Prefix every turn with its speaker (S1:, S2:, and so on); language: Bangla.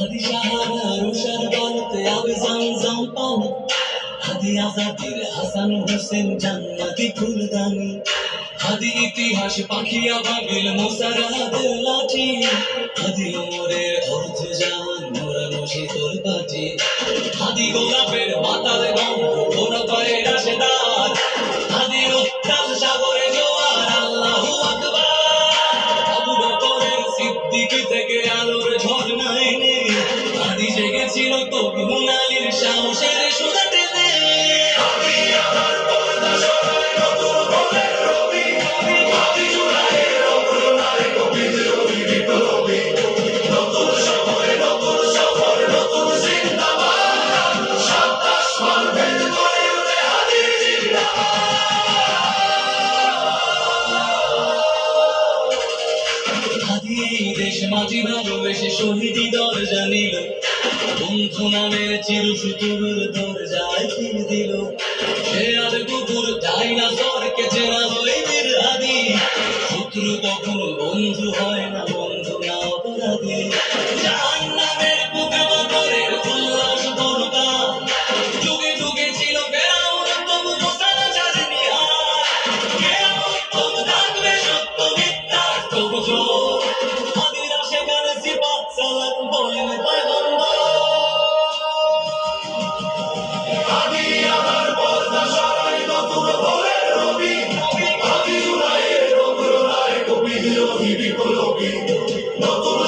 S1: সাহারা রুশার গলতে আবে জমজম পানি। হাদি আজাদের হাসান হোসেন জান্নাতি ফুলদানি হাদি ইতিহাস পাখিয়া বাবিল মোসারাদের লাঠি। হাদি ওমরের অর্থ জাহান মোরানো শীতল পাটি। হাদি গোলাপের মাতাল গন্ধ জেগেছিল তো গুনালির সাহসের সুদা টেনে হাদি এই দেশ মাঝি ভালোবেসে শহীদি দরজা নিল। বন্ধু নামের চির সুতুর দরজায় ফির দিল। সে আর কুকুর স্বরকে চেনা হই বীর হাদি। শত্রু কখনো বন্ধু হয় না
S2: people, no people, no